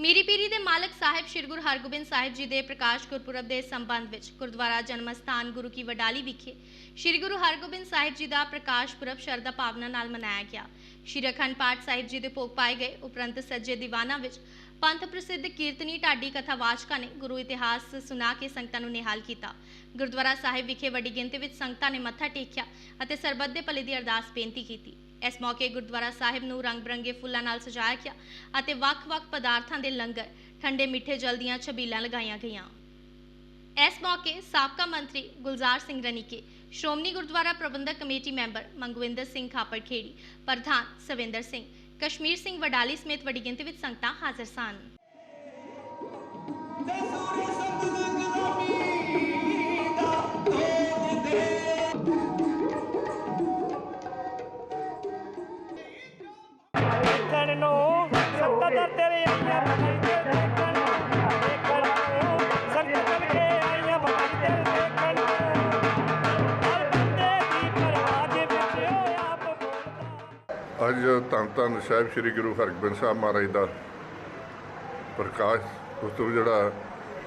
ਮੀਰੀ ਪੀਰੀ ਦੇ ਮਾਲਕ ਸਾਹਿਬ ਸ੍ਰੀ ਗੁਰੂ ਹਰਗੋਬਿੰਦ ਸਾਹਿਬ ਜੀ ਦੇ ਪ੍ਰਕਾਸ਼ ਗੁਰਪੁਰਬ ਦੇ ਸੰਬੰਧ ਵਿੱਚ ਗੁਰਦੁਆਰਾ ਜਨਮ ਸਥਾਨ ਗੁਰੂ ਕੀ ਵਡਾਲੀ ਵਿਖੇ ਸ੍ਰੀ ਗੁਰੂ ਹਰਗੋਬਿੰਦ ਸਾਹਿਬ ਜੀ ਦਾ ਪ੍ਰਕਾਸ਼ ਪੁਰਬ ਸ਼ਰਧਾ ਭਾਵਨਾ ਨਾਲ ਮਨਾਇਆ ਗਿਆ। ਸ੍ਰੀ ਅਖੰਡ ਪਾਠ ਸਾਹਿਬ ਜੀ ਦੇ ਭੋਗ ਪਾਏ ਗਏ ਉਪਰੰਤ ਸੱਜੇ ਦੀਵਾਨਾਂ ਵਿੱਚ ਪੰਥ ਪ੍ਰਸਿੱਧ ਕੀਰਤਨੀ ਢਾਡੀ ਕਥਾਵਾਚਕਾਂ ਨੇ ਗੁਰੂ ਇਤਿਹਾਸ ਸੁਣਾ ਕੇ ਸੰਗਤਾਂ ਨੂੰ ਨਿਹਾਲ ਕੀਤਾ। ਗੁਰਦੁਆਰਾ ਸਾਹਿਬ ਵਿਖੇ ਵੱਡੀ ਗਿਣਤੀ ਵਿੱਚ ਸੰਗਤਾਂ ਨੇ ਮੱਥਾ ਟੇਕਿਆ ਅਤੇ ਸਰਬੱਤ ਦੇ ਭਲੇ ਦੀ ਅਰਦਾਸ ਬੇਨਤੀ ਕੀਤੀ। ਇਸ ਮੌਕੇ ਗੁਰਦੁਆਰਾ ਸਾਹਿਬ ਨੂੰ ਰੰਗ ਬਰੰਗੇ ਫੁੱਲਾਂ ਨਾਲ ਸਜਾਇਆ ਗਿਆ ਅਤੇ ਵੱਖ-ਵੱਖ ਪਦਾਰਥਾਂ ਦੇ ਲੰਗਰ, ਠੰਡੇ ਮਿੱਠੇ ਜਲ ਦੀਆਂ ਛਬੀਲਾਂ ਲਗਾਈਆਂ ਗਈਆਂ। ਇਸ ਮੌਕੇ ਸਾਬਕਾ ਮੰਤਰੀ ਗੁਲਜ਼ਾਰ ਸਿੰਘ ਰਣੀਕੇ, ਸ਼੍ਰੋਮਣੀ ਗੁਰਦੁਆਰਾ ਪ੍ਰਬੰਧਕ ਕਮੇਟੀ ਮੈਂਬਰ ਮੰਗਵਿੰਦਰ ਸਿੰਘ ਖਾਪੜਖੇੜੀ, ਪ੍ਰਧਾਨ ਸਵਿੰਦਰ ਸਿੰਘ, ਕਸ਼ਮੀਰ ਸਿੰਘ ਵਡਾਲੀ ਸਮੇਤ ਵੱਡੀ ਗਿਣਤੀ ਵਿੱਚ ਸੰਗਤਾਂ ਹਾਜ਼ਰ ਸਨ। ਅੱਜ ਧੰਨ ਧੰਨ ਸਾਹਿਬ ਸ੍ਰੀ ਗੁਰੂ ਹਰਗੋਬਿੰਦ ਸਾਹਿਬ ਮਹਾਰਾਜ ਦਾ ਪ੍ਰਕਾਸ਼ ਉਤਸਵ ਜਿਹੜਾ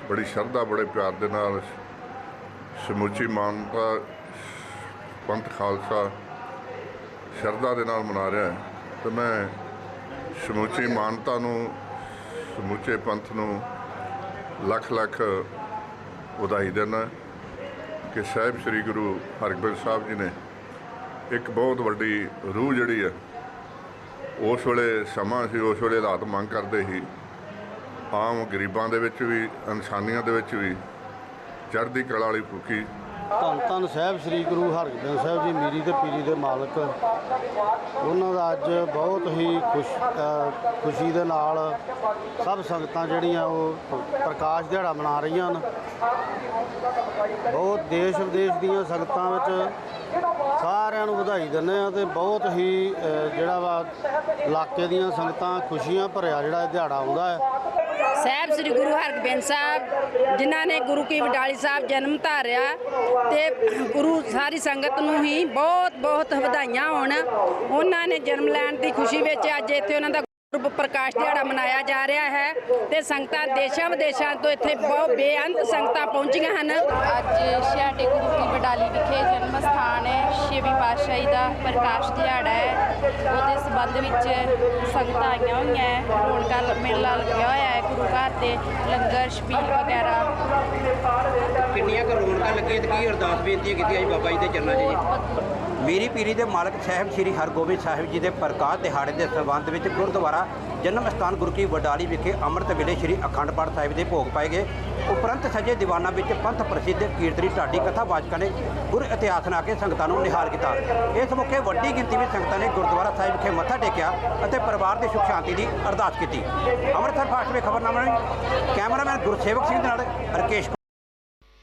ਬੜੀ ਸ਼ਰਧਾ, ਬੜੇ ਪਿਆਰ ਦੇ ਨਾਲ ਸਮੁੱਚੀ ਮਾਨਤਾ, ਪੰਥ ਖਾਲਸਾ ਸ਼ਰਧਾ ਦੇ ਨਾਲ ਮਨਾ ਰਿਹਾ ਹੈ। ਤੇ ਮੈਂ ਸਮੁੱਚੀ ਮਾਨਤਾ ਨੂੰ, ਸਮੁੱਚੇ ਪੰਥ ਨੂੰ ਲੱਖ ਲੱਖ ਵਧਾਈ ਦਿੰਦਾ ਕਿ ਸਾਹਿਬ ਸ੍ਰੀ ਗੁਰੂ ਹਰਗੋਬਿੰਦ ਸਾਹਿਬ ਜੀ ਨੇ ਇੱਕ ਬਹੁਤ ਵੱਡੀ ਰੂਹ ਜਿਹੜੀ ਹੈ ਉਸ ਵੇਲੇ ਸਮਾਂ ਸੀ, ਉਸ ਵੇਲੇ ਹਾਲਾਤ ਮੰਗ ਕਰਦੇ ਸੀ। ਆਮ ਗਰੀਬਾਂ ਦੇ ਵਿੱਚ ਵੀ, ਇਨਸਾਨੀਆਂ ਦੇ ਵਿੱਚ ਵੀ ਚੜ੍ਹਦੀ ਕਲਾ ਵਾਲੀ ਫੂਕੀ ਧੰਨ ਧੰਨ ਸਾਹਿਬ ਸ੍ਰੀ ਗੁਰੂ ਹਰਗੋਬਿੰਦ ਸਾਹਿਬ ਜੀ, ਮੀਰੀ ਤੇ ਪੀਰੀ ਦੇ ਮਾਲਕ। ਉਹਨਾਂ ਦਾ ਅੱਜ ਬਹੁਤ ਹੀ ਖੁਸ਼ ਖੁਸ਼ੀ ਦੇ ਨਾਲ ਸਭ ਸੰਗਤਾਂ ਜਿਹੜੀਆਂ ਉਹ ਪ੍ਰਕਾਸ਼ ਦਿਹਾੜਾ ਮਨਾ ਰਹੀਆਂ ਹਨ। ਬਹੁਤ ਦੇਸ਼ ਵਿਦੇਸ਼ ਦੀਆਂ ਸੰਗਤਾਂ ਵਿੱਚ ਸਾਰਿਆਂ ਨੂੰ ਵਧਾਈ ਦਿੰਦੇ ਆ ਤੇ ਬਹੁਤ ਹੀ ਅ, ਜਿਹੜਾ ਵਾ ਇਲਾਕੇ ਦੀਆਂ ਸੰਗਤਾਂ ਖੁਸ਼ੀਆਂ ਭਰਿਆ ਜਿਹੜਾ ਇਹ ਦਿਹਾੜਾ ਆਉਂਦਾ ਹੈ। ਸਾਹਿਬ ਸ੍ਰੀ ਗੁਰੂ ਹਰਗੋਬਿੰਦ ਸਾਹਿਬ ਜਿਨ੍ਹਾਂ ਨੇ ਗੁਰੂ ਕੀ ਵਡਾਲੀ ਸਾਹਿਬ ਜਨਮ ਧਾਰਿਆ ਤੇ ਗੁਰੂ ਸਾਰੀ ਸੰਗਤ ਨੂੰ ਹੀ ਬਹੁਤ ਬਹੁਤ ਵਧਾਈਆਂ ਹੋਣ। ਉਹਨਾਂ ਨੇ ਜਨਮ ਲੈਣ ਦੀ ਖੁਸ਼ੀ ਵਿੱਚ ਅੱਜ ਇੱਥੇ ਉਹਨਾਂ ਦਾ ਗੁਰਪੁਰਬ ਪ੍ਰਕਾਸ਼ ਦਿਹਾੜਾ ਮਨਾਇਆ ਜਾ ਰਿਹਾ ਹੈ ਤੇ ਸੰਗਤਾਂ ਦੇਸ਼ਾਂ ਵਿਦੇਸ਼ਾਂ ਤੋਂ ਇੱਥੇ ਬਹੁਤ ਬੇਅੰਤ ਸੰਗਤਾਂ ਪਹੁੰਚੀਆਂ ਹਨ। ਅੱਜ ਸਾਡੇ ਗੁਰੂ ਕੀ ਵਡਾਲੀ ਵਿਖੇ ਜਨਮ ਸਥਾਨ ਛੇਵੀਂ ਪਾਤਸ਼ਾਹੀ ਦਾ ਪ੍ਰਕਾਸ਼ ਦਿਹਾੜਾ ਹੈ, ਉਹਦੇ ਸਬੰਧ ਵਿੱਚ ਸੰਗਤਾਂ ਆਈਆਂ ਹੋਈਆਂ ਹੈ। ਰੌਣਕਾਂ ਮੇਲਾ ਲੱਗਿਆ ਹੋਇਆ ਹੈ ਗੁਰੂ ਘਰ ਤੇ ਲੰਗਰ, ਛਬੀਲ ਵਗੈਰਾ। ਕਿੰਨੀਆਂ ਕੁ ਤੇ ਕੀ ਅਰਦਾਸ ਬੇਨਤੀਆਂ ਕੀਤੀਆਂ ਜੀ ਬਾਬਾ ਜੀ ਦੇ ਚਰਨਾਂ 'ਚ ਜੀ? ਮੇਰੀ ਪੀਰੀ ਦੇ ਮਾਲਕ ਸਾਹਿਬ ਸ੍ਰੀ ਹਰਗੋਬਿੰਦ ਸਾਹਿਬ ਜੀ ਦੇ ਪ੍ਰਕਾਸ਼ ਦਿਹਾੜੇ ਦੇ ਸੰਬੰਧ ਵਿੱਚ ਗੁਰਦੁਆਰਾ ਜਨਮ ਸਥਾਨ ਗੁਰੂ ਕੀ ਵਡਾਲੀ ਵਿਖੇ ਅੰਮ੍ਰਿਤ ਵੇਲੇ ਸ੍ਰੀ ਅਖੰਡ ਪਾਠ ਸਾਹਿਬ ਦੇ ਭੋਗ ਪਾਏ ਗਏ। ਉਪਰੰਤ ਸਜੇ ਦੀਵਾਨਾਂ ਵਿੱਚ ਪੰਥ ਪ੍ਰਸਿੱਧ ਕੀਰਤਨੀ ਢਾਡੀ ਕਥਾਵਾਚਕਾਂ ਨੇ ਗੁਰ ਇਤਿਹਾਸ ਸੁਣਾ ਕੇ ਸੰਗਤਾਂ ਨੂੰ ਨਿਹਾਲ ਕੀਤਾ। ਇਸ ਮੌਕੇ ਵੱਡੀ ਗਿਣਤੀ ਵਿੱਚ ਸੰਗਤਾਂ ਨੇ ਗੁਰਦੁਆਰਾ ਸਾਹਿਬ ਵਿਖੇ ਮੱਥਾ ਟੇਕਿਆ ਅਤੇ ਪਰਿਵਾਰ ਦੀ ਸੁਖ ਸ਼ਾਂਤੀ ਦੀ ਅਰਦਾਸ ਕੀਤੀ। Amritsar Fastway ਖਬਰਨਾਮਾ cameraman Gursewak Singh ਦੇ ਨਾਲ ਰਕੇਸ਼